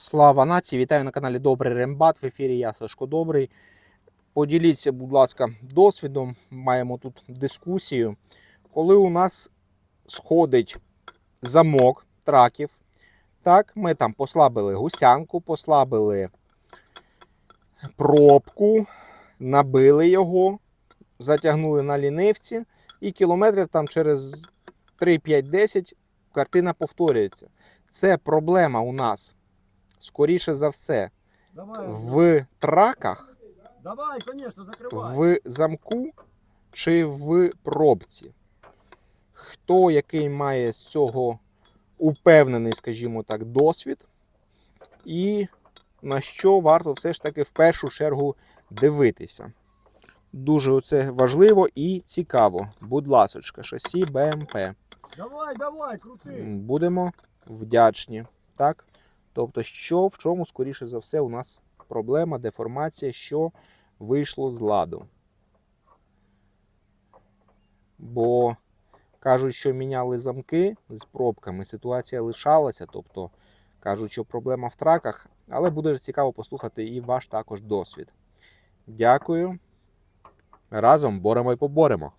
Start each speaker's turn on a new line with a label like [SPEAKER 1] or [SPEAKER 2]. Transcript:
[SPEAKER 1] Слава нації! Вітаю на каналі Добрий Рембат. В ефірі я Сашко Добрий. Поділіться, будь ласка, досвідом. Маємо тут дискусію. Коли у нас сходить замок траків, так, ми там послабили гусянку, послабили пробку, набили його, затягнули на лінивці, і кілометрів там через 3-5-10 картина повторюється. Це проблема у нас скоріше за все, в траках,
[SPEAKER 2] давай, конечно, закривай.
[SPEAKER 1] в замку чи в пробці. Хто який має з цього упевнений, скажімо так, досвід, і на що варто все ж таки в першу чергу дивитися. Дуже це важливо і цікаво. Будь ласочка, шасі БМП.
[SPEAKER 2] Давай, давай, крути.
[SPEAKER 1] Будемо вдячні. Так? Тобто, що в чому, скоріше за все, у нас проблема, деформація, що вийшло з ладу. Бо кажуть, що міняли замки з пробками, ситуація лишалася. Тобто кажуть, що проблема в траках, але буде цікаво послухати і ваш також досвід. Дякую. Разом боремо і поборемо.